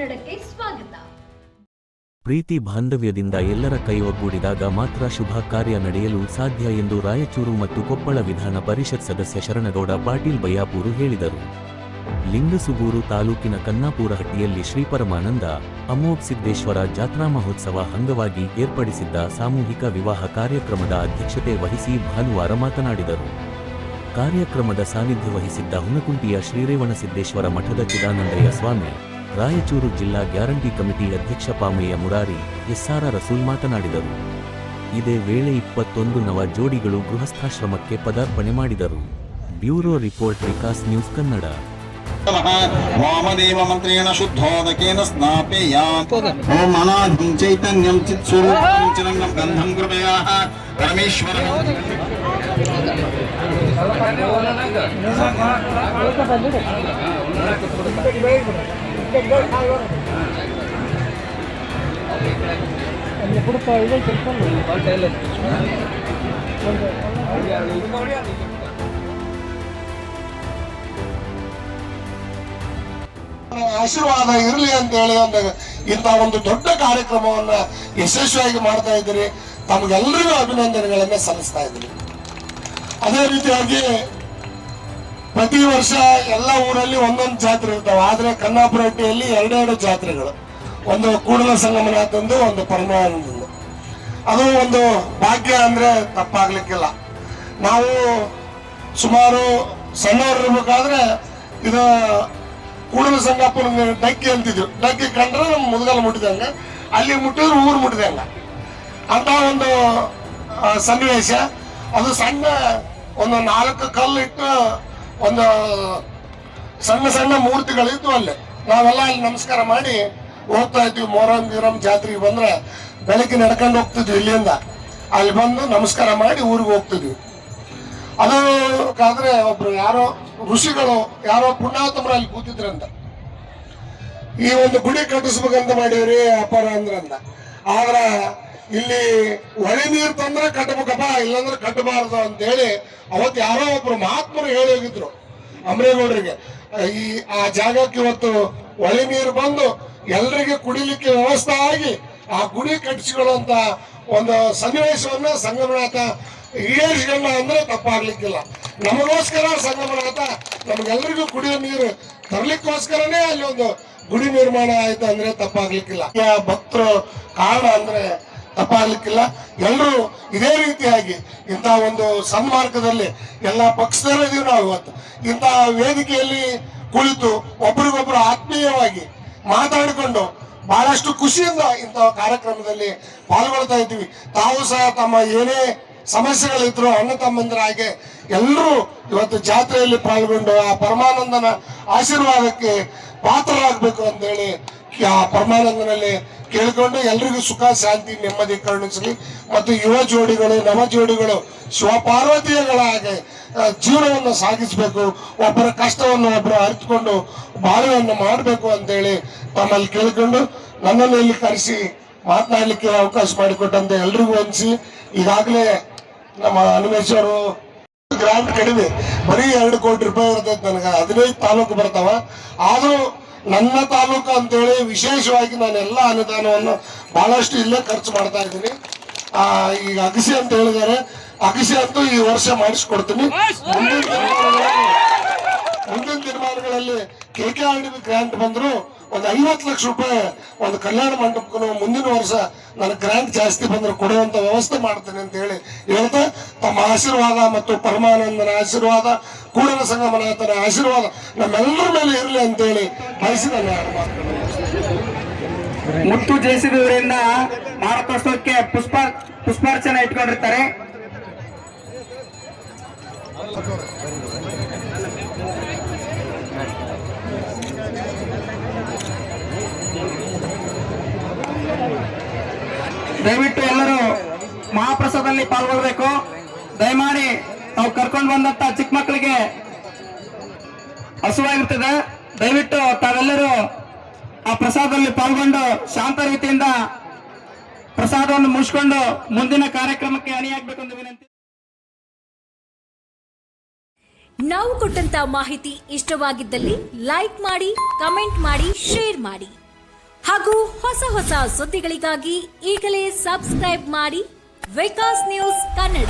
ಕನ್ನಡಕ್ಕೆ ಸ್ವಾಗತ. ಪ್ರೀತಿ ಬಾಂಧವ್ಯದಿಂದ ಎಲ್ಲರ ಕೈ ಒಗ್ಗೂಡಿದಾಗ ಮಾತ್ರ ಶುಭ ಕಾರ್ಯ ನಡೆಯಲು ಸಾಧ್ಯ ಎಂದು ರಾಯಚೂರು ಮತ್ತು ಕೊಪ್ಪಳ ವಿಧಾನ ಪರಿಷತ್ ಸದಸ್ಯ ಶರಣಗೌಡ ಪಾಟೀಲ್ ಬಯ್ಯಾಪೂರು ಹೇಳಿದರು. ಲಿಂಗಸುಗೂರು ತಾಲೂಕಿನ ಕನ್ನಾಪುರಹಟ್ಟಿಯಲ್ಲಿ ಶ್ರೀ ಪರಮಾನಂದ, ಅಮೋಘ್ ಸಿದ್ದೇಶ್ವರ ಜಾತ್ರಾ ಮಹೋತ್ಸವ ಅಂಗವಾಗಿ ಏರ್ಪಡಿಸಿದ್ದ ಸಾಮೂಹಿಕ ವಿವಾಹ ಕಾರ್ಯಕ್ರಮದ ಅಧ್ಯಕ್ಷತೆ ವಹಿಸಿ ಭಾನುವಾರ ಮಾತನಾಡಿದರು. ಕಾರ್ಯಕ್ರಮದ ಸಾನ್ನಿಧ್ಯ ವಹಿಸಿದ್ದ ಹುನಕುಂಟಿಯ ಶ್ರೀರೇವಣಸಿದ್ದೇಶ್ವರ ಮಠದ ಚಿದಾನಂದಯ್ಯ ಸ್ವಾಮಿ ರಾಯಚೂರು ಜಿಲ್ಲಾ ಗ್ಯಾರಂಟಿ ಕಮಿಟಿ ಅಧ್ಯಕ್ಷ ಪಾಮಯ್ಯ ಮುರಾರಿ ಎಸ್ಆರ್ ರಸೂಲ್ ಮಾತನಾಡಿದರು. ಇದೇ ವೇಳೆ ಇಪ್ಪತ್ತೊಂದು ನವ ಜೋಡಿಗಳು ಗೃಹಸ್ಥಾಶ್ರಮಕ್ಕೆ ಪದಾರ್ಪಣೆ ಮಾಡಿದರು. Bureau report Vikas news Kannada. Vamadeva ಮಂತ್ರೇಣ ಶುದ್ಧೋದಕೇನ ಸ್ನಾಪೇಯಾ. ಓ ಅನಾಧಿಂ ಚೈತನ್ಯಂ ಚಿತ್ ಸ್ವರೂಪಂ ಚಿರಂಗಂ ಗಂಧಂ ಆಶೀರ್ವಾದ ಇರಲಿ ಅಂತ ಹೇಳಿ ಒಂದು ಇಂಥ ಒಂದು ದೊಡ್ಡ ಕಾರ್ಯಕ್ರಮವನ್ನ ಯಶಸ್ವಿಯಾಗಿ ಮಾಡ್ತಾ ಇದ್ದೀರಿ. ತಮಗೆಲ್ಲರಿಗೂ ಅಭಿನಂದನೆಗಳನ್ನ ಸಲ್ಲಿಸ್ತಾ ಇದ್ದೀರಿ. ಅದೇ ರೀತಿಯಾಗಿ ಪ್ರತಿ ವರ್ಷ ಎಲ್ಲ ಊರಲ್ಲಿ ಒಂದೊಂದು ಜಾತ್ರೆ ಇರ್ತಾವೆ. ಆದರೆ ಕನ್ನಾಪುರಟ್ಟಿಯಲ್ಲಿ ಎರಡೆರಡು ಜಾತ್ರೆಗಳು. ಒಂದು ಕೂಡಲ ಸಂಗಮನಾಥಂದು ಒಂದು ಪರಮಾನಂದಂದು ಅದು ಒಂದು ಭಾಗ್ಯ ಅಂದ್ರೆ ತಪ್ಪಾಗ್ಲಿಕ್ಕಿಲ್ಲ. ನಾವು ಸುಮಾರು ಸಣ್ಣವರಿರ್ಬೇಕಾದ್ರೆ ಇದು ಕೂಡಲ ಸಂಗಪ್ಪನ ಡಕ್ಕಿ ಅಂತಿದ್ವಿ ಡಕ್ಕಿ ಕಂಡ್ರೆ ನಮ್ಮ ಮುದಗಲ್ ಮುಟ್ಟಿದಂಗೆ ಅಲ್ಲಿ ಮುಟ್ಟಿದ್ರೆ, ಊರು ಮುಟ್ಟಿದಂಗೆ ಅಂತ ಒಂದು ಸನ್ನಿವೇಶ. ಅದು ಸಣ್ಣ ಒಂದು ನಾಲ್ಕು ಕಲ್ಲು ಇಟ್ಟು ಒಂದು ಸಣ್ಣ ಸಣ್ಣ ಮೂರ್ತಿಗಳಿದ್ವು ಅಲ್ಲಿ. ನಾವೆಲ್ಲ ಅಲ್ಲಿ ನಮಸ್ಕಾರ ಮಾಡಿ ಹೋಗ್ತಾ ಇದ್ವಿ. ಮೊಹರಂ ಗಿರಂ ಜಾತ್ರೆಗೆ ಬಂದ್ರೆ ಬೆಳಗ್ಗೆ ನಡ್ಕೊಂಡು ಹೋಗ್ತಿದ್ವಿ ಇಲ್ಲಿಂದ. ಅಲ್ಲಿ ಬಂದು ನಮಸ್ಕಾರ ಮಾಡಿ ಊರಿಗೆ ಹೋಗ್ತಿದ್ವಿ. ಅದು ಕಾದ್ರೆ ಒಬ್ರು ಯಾರೋ ಋಷಿಗಳು, ಯಾರೋ ಪುಣ್ಯಾತ್ಮರು ಅಲ್ಲಿ ಕೂತಿದ್ರಂತ. ಈ ಒಂದು ಗುಡಿ ಕಟ್ಟಿಸ್ಬೇಕಂತ ಮಾಡೀವ್ರಿ ಅಪಾರ ಅಂದ್ರಂತ ಆದ್ರ ಇಲ್ಲಿ ಹೊಳೆ ನೀರು ತಂದ್ರೆ ಕಟ್ಟಬೇಕಪ್ಪ, ಇಲ್ಲಾಂದ್ರೆ ಕಟ್ಟಬಾರ್ದು ಅಂತ ಹೇಳಿ ಅವತ್ತು ಯಾರೋ ಒಬ್ರು ಮಹಾತ್ಮರು ಹೇಳಿ ಹೋಗಿದ್ರು ಅಮರೇಗೌಡರಿಗೆ ಈ, ಆ ಜಾಗಕ್ಕೆ ಇವತ್ತು ಹೊಳೆ ನೀರು ಬಂದು ಎಲ್ರಿಗೆ ಕುಡಿಲಿಕ್ಕೆ ವ್ಯವಸ್ಥೆ ಆಗಿ ಆ ಗುಡಿ ಕಟ್ಟಿಸಿಕೊಳ್ಳುವಂತ ಒಂದು ಸನ್ನಿವೇಶವನ್ನ ಸಂಗಮನಾಥ ಈಡೇರಿಸಿಕೊಂಡ ಅಂದ್ರೆ ತಪ್ಪಾಗ್ಲಿಕ್ಕಿಲ್ಲ. ನಮಗೋಸ್ಕರ ಸಂಗಮನಾಥ ನಮಗೆಲ್ಲರಿಗೂ ಕುಡಿಯೋ ನೀರು ತರ್ಲಿಕ್ಕೋಸ್ಕರನೇ ಅಲ್ಲಿ ಒಂದು ಗುಡಿ ನಿರ್ಮಾಣ ಆಯ್ತು ಅಂದ್ರೆ ತಪ್ಪಾಗ್ಲಿಕ್ಕಿಲ್ಲ. ಭಕ್ತರು ಕಾರಣ ಅಂದ್ರೆ ತಪ್ಪಾಗ್ಲಿಕ್ಕಿಲ್ಲ ಎಲ್ಲರೂ ಇದೇ ರೀತಿಯಾಗಿ ಇಂಥ ಒಂದು ಸನ್ಮಾರ್ಗದಲ್ಲಿ ಎಲ್ಲ ಪಕ್ಷದಲ್ಲೂ ಇದೀವಿ ನಾವು ಇವತ್ತು. ಇಂಥ ವೇದಿಕೆಯಲ್ಲಿ ಕುಳಿತು ಒಬ್ರಿಗೊಬ್ರು ಆತ್ಮೀಯವಾಗಿ ಮಾತಾಡಿಕೊಂಡು ಬಹಳಷ್ಟು ಖುಷಿಯಿಂದ ಇಂಥ ಕಾರ್ಯಕ್ರಮದಲ್ಲಿ ಪಾಲ್ಗೊಳ್ತಾ ಇದ್ದೀವಿ. ತಾವು ಸಹ ತಮ್ಮ ಏನೇ ಸಮಸ್ಯೆಗಳಿದ್ರು ಅಣ್ಣ ತಮ್ಮಂದಿರ ಹಾಗೆ ಎಲ್ಲರೂ ಇವತ್ತು ಜಾತ್ರೆಯಲ್ಲಿ ಪಾಲ್ಗೊಂಡು ಆ ಪರಮಾನಂದನ ಆಶೀರ್ವಾದಕ್ಕೆ ಪಾತ್ರರಾಗಬೇಕು ಅಂತ ಹೇಳಿ ಆ ಪರಮಾನಂದನಲ್ಲಿ ಕೇಳಿಕೊಂಡು ಎಲ್ರಿಗೂ ಸುಖ, ಶಾಂತಿ, ನೆಮ್ಮದಿ ಕರುಣಿಸಲಿ. ಮತ್ತು ಯುವ ಜೋಡಿಗಳು, ನವ ಜೋಡಿಗಳು ಶಿವಪಾರ್ವತಿಯಗಳ ಜೀವನವನ್ನು ಸಾಗಿಸಬೇಕು. ಒಬ್ಬರ ಕಷ್ಟವನ್ನು ಒಬ್ಬರು ಅರಿತುಕೊಂಡು ಬಾಳೆಯನ್ನು ಮಾಡಬೇಕು ಅಂತೇಳಿ ತಮ್ಮಲ್ಲಿ ಕೇಳಿಕೊಂಡು ನನ್ನನ್ನು ಇಲ್ಲಿ ಕರೆಸಿ ಮಾತನಾಡಲಿಕ್ಕೆ ಅವಕಾಶ ಮಾಡಿಕೊಟ್ಟಂತೆ ಎಲ್ರಿಗೂ ಅನಿಸಿ. ಈಗಾಗಲೇ ನಮ್ಮ ಹನುಮೇಶ್ ಅವರು ಗ್ರಾಂಟ್ ಕಡಿಮೆ. ಬರೀ ಎರಡು ಕೋಟಿ ರೂಪಾಯಿ ಇರ್ತೈತೆ ನನಗೆ. ಹದಿನೈದು ತಾಲೂಕು ಬರ್ತಾವ. ಆದ್ರೂ ನನ್ನ ತಾಲೂಕು ಅಂತೇಳಿ ವಿಶೇಷವಾಗಿ ನಾನು ಎಲ್ಲ ಅನುದಾನವನ್ನು ಬಹಳಷ್ಟು ಇಲ್ಲೇ ಖರ್ಚು ಮಾಡ್ತಾ ಇದ್ದೀನಿ. ಆ, ಈಗ ಅಗಸಿ ಅಂತ ಹೇಳಿದ್ದಾರೆ. ಅಗಸಿ ಅಂತೂ ಈ ವರ್ಷ ಮಾಡಿಸ್ಕೊಡ್ತೀನಿ. ಮುಂದಿನ ಮುಂದಿನ ದಿನಮಾನಗಳಲ್ಲಿ K K R D grant ಬಂದ್ರು ಒಂದು ಐವತ್ತು ಲಕ್ಷ ರೂಪಾಯಿ ಒಂದು ಕಲ್ಯಾಣ ಮಂಟಪಕ್ಕೂ ಮುಂದಿನ ವರ್ಷ ನನ್ನ ಗ್ರಾಂಟ್ ಜಾಸ್ತಿ ಬಂದ್ರೆ ಕೊಡುವಂತ ವ್ಯವಸ್ಥೆ ಮಾಡ್ತೇನೆ ಅಂತ ಹೇಳಿ ಹೇಳ್ತಾ, ತಮ್ಮ ಆಶೀರ್ವಾದ ಮತ್ತು ಪರಮಾನಂದನ ಆಶೀರ್ವಾದ, ಕೂಡಲ ಸಂಗಮನಾಥನ ಆಶೀರ್ವಾದ ನಮ್ಮೆಲ್ಲರ ಮೇಲೆ ಇರಲಿ ಅಂತೇಳಿ ಬಯಸಿ ನನ್ನ. ಮುತ್ತು ಜಯಿಸಿದವರಿಂದ ಮಾರಕೋತ್ಸವಕ್ಕೆ ಪುಷ್ಪ, ಪುಷ್ಪಾರ್ಚನೆ ಇಟ್ಕೊಂಡಿರ್ತಾರೆ ದಯವಿಟ್ಟು ಎಲ್ಲರೂ ಮಹಾಪ್ರಸಾದಲ್ಲಿ ಪಾಲ್ಗೊಳ್ಬೇಕು. ದಯಮಾಡಿ ನಾವು ಕರ್ಕೊಂಡು ಬಂದಂತ ಚಿಕ್ಕ ಮಕ್ಕಳಿಗೆ ಹಸುವಾಗಿರ್ತದೆ. ದಯವಿಟ್ಟು ತಾವೆಲ್ಲರೂ ಆ ಪ್ರಸಾದದಲ್ಲಿ ಪಾಲ್ಗೊಂಡು ಶಾಂತ ರೀತಿಯಿಂದ ಪ್ರಸಾದವನ್ನು ಮುಗಿಸ್ಕೊಂಡು ಮುಂದಿನ ಕಾರ್ಯಕ್ರಮಕ್ಕೆ ಅಣಿಯಾಗಬೇಕು ಅಂತ ವಿನಂತಿ. ನಾವು ಕೊಟ್ಟಂತ ಮಾಹಿತಿ ಇಷ್ಟವಾಗಿದ್ದಲ್ಲಿ ಲೈಕ್ ಮಾಡಿ ಕಮೆಂಟ್ ಮಾಡಿ ಶೇರ್ ಮಾಡಿ. ಹಾಗೂ ಹೊಸ ಹೊಸ ಸುದ್ದಿಗಳಿಗಾಗಿ ಈಗಲೇ ಸಬ್ಸ್ಕ್ರೈಬ್ ಮಾಡಿ ವಿಕಾಸ್ ನ್ಯೂಸ್ ಕನ್ನಡ